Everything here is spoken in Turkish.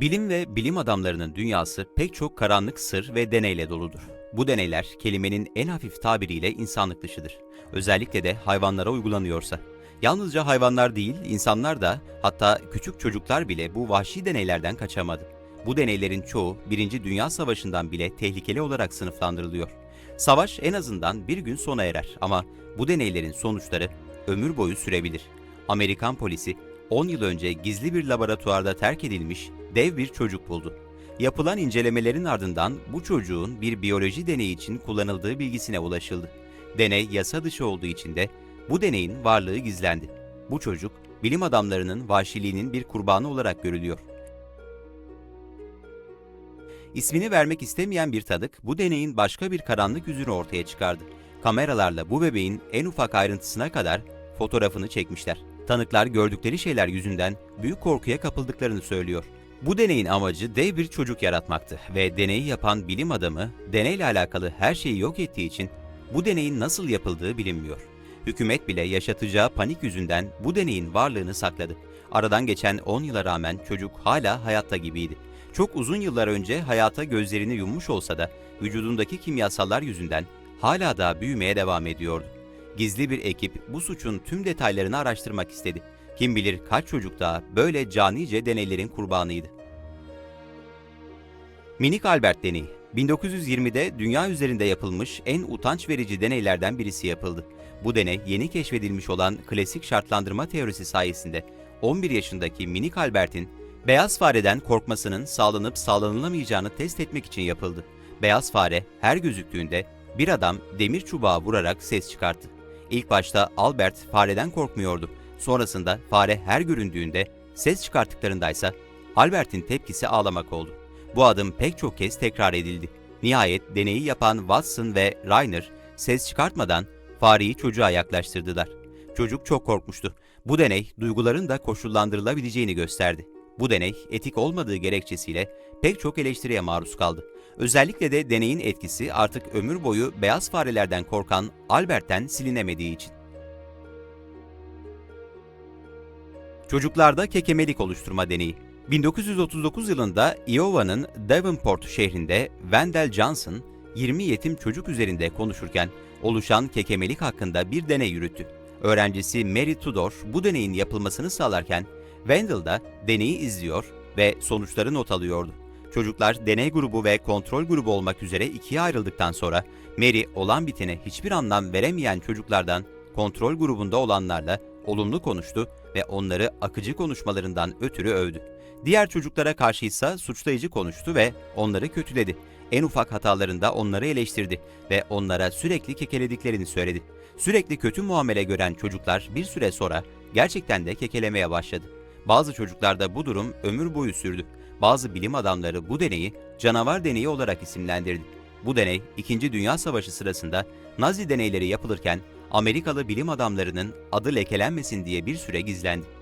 Bilim ve bilim adamlarının dünyası pek çok karanlık sır ve deneyle doludur. Bu deneyler kelimenin en hafif tabiriyle insanlık dışıdır. Özellikle de hayvanlara uygulanıyorsa. Yalnızca hayvanlar değil, insanlar da hatta küçük çocuklar bile bu vahşi deneylerden kaçamadı. Bu deneylerin çoğu Birinci Dünya Savaşı'ndan bile tehlikeli olarak sınıflandırılıyor. Savaş en azından bir gün sona erer ama bu deneylerin sonuçları ömür boyu sürebilir. Amerikan polisi 10 yıl önce gizli bir laboratuvarda terk edilmiş dev bir çocuk buldu. Yapılan incelemelerin ardından bu çocuğun bir biyoloji deneyi için kullanıldığı bilgisine ulaşıldı. Deney yasa dışı olduğu için de bu deneyin varlığı gizlendi. Bu çocuk bilim adamlarının vahşiliğinin bir kurbanı olarak görülüyor. İsmini vermek istemeyen bir tanık bu deneyin başka bir karanlık yüzünü ortaya çıkardı. Kameralarla bu bebeğin en ufak ayrıntısına kadar fotoğrafını çekmişler. Tanıklar gördükleri şeyler yüzünden büyük korkuya kapıldıklarını söylüyor. Bu deneyin amacı dev bir çocuk yaratmaktı ve deneyi yapan bilim adamı deneyle alakalı her şeyi yok ettiği için bu deneyin nasıl yapıldığı bilinmiyor. Hükümet bile yaşatacağı panik yüzünden bu deneyin varlığını sakladı. Aradan geçen 10 yıla rağmen çocuk hala hayatta gibiydi. Çok uzun yıllar önce hayata gözlerini yummuş olsa da vücudundaki kimyasallar yüzünden hala da büyümeye devam ediyordu. Gizli bir ekip bu suçun tüm detaylarını araştırmak istedi. Kim bilir kaç çocuk daha böyle canice deneylerin kurbanıydı. Minik Albert deneyi 1920'de dünya üzerinde yapılmış en utanç verici deneylerden birisi yapıldı. Bu deney yeni keşfedilmiş olan klasik şartlandırma teorisi sayesinde 11 yaşındaki minik Albert'in beyaz fareden korkmasının sağlanıp sağlanılamayacağını test etmek için yapıldı. Beyaz fare her gözüktüğünde bir adam demir çubuğa vurarak ses çıkarttı. İlk başta Albert fareden korkmuyordu. Sonrasında fare her göründüğünde ses çıkarttıklarındaysa Albert'in tepkisi ağlamak oldu. Bu adım pek çok kez tekrar edildi. Nihayet deneyi yapan Watson ve Rainer ses çıkartmadan fareyi çocuğa yaklaştırdılar. Çocuk çok korkmuştu. Bu deney duyguların da koşullandırılabileceğini gösterdi. Bu deney etik olmadığı gerekçesiyle pek çok eleştiriye maruz kaldı. Özellikle de deneyin etkisi artık ömür boyu beyaz farelerden korkan Albert'ten silinemediği için. Çocuklarda kekemelik oluşturma deneyi. 1939 yılında Iowa'nın Davenport şehrinde Wendell Johnson 20 yetim çocuk üzerinde konuşurken oluşan kekemelik hakkında bir deney yürüttü. Öğrencisi Mary Tudor bu deneyin yapılmasını sağlarken Wendell da deneyi izliyor ve sonuçları not alıyordu. Çocuklar deney grubu ve kontrol grubu olmak üzere ikiye ayrıldıktan sonra Mary olan bitene hiçbir anlam veremeyen çocuklardan kontrol grubunda olanlarla olumlu konuştu ve onları akıcı konuşmalarından ötürü övdü. Diğer çocuklara karşı ise suçlayıcı konuştu ve onları kötüledi. En ufak hatalarında onları eleştirdi ve onlara sürekli kekelediklerini söyledi. Sürekli kötü muamele gören çocuklar bir süre sonra gerçekten de kekelemeye başladı. Bazı çocuklarda bu durum ömür boyu sürdü. Bazı bilim adamları bu deneyi canavar deneyi olarak isimlendirdi. Bu deney 2. Dünya Savaşı sırasında Nazi deneyleri yapılırken Amerikalı bilim adamlarının adı lekelenmesin diye bir süre gizlendi.